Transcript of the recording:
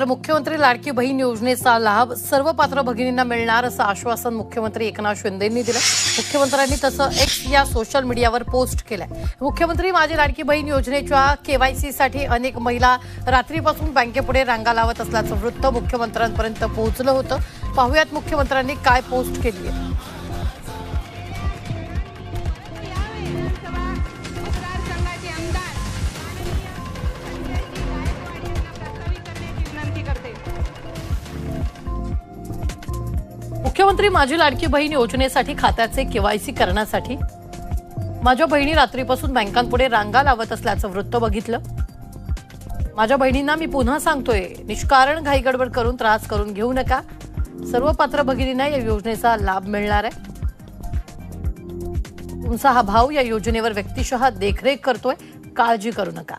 तर मुख्यमंत्री लाडकी बहीण योजनेचा लाभ सर्व पात्र भगिनींना मिळणार असं आश्वासन मुख्यमंत्री एकनाथ शिंदेंनी दिलं. मुख्यमंत्र्यांनी तसं एक्स या सोशल मीडियावर पोस्ट केलंय. मुख्यमंत्री माझी लाडकी बहीण योजनेच्या केवायसी साठी अनेक महिला रात्रीपासून बँकेपुढे रांगा लावत असल्याचं वृत्त मुख्यमंत्र्यांपर्यंत पोहोचलं होतं. पाहुयात मुख्यमंत्र्यांनी काय पोस्ट केली आहे मुख्यमंत्री माझी लाडकी बहीण योजनेसाठी खात्याचे केवायसी करण्यासाठी? माझ्या बहिणी रात्रीपासून बँकांपुढे रांगा लावत असल्याचं वृत्त बघितलं. माझ्या बहिणींना मी पुन्हा सांगतोय निष्कारण घाईगडबड करून त्रास करून घेऊ नका. सर्व पात्र भगिनींना या योजनेचा लाभ मिळणार आहे. तुमचा हा भाऊ या योजनेवर व्यक्तिशः देखरेख करतोय काळजी करू नका.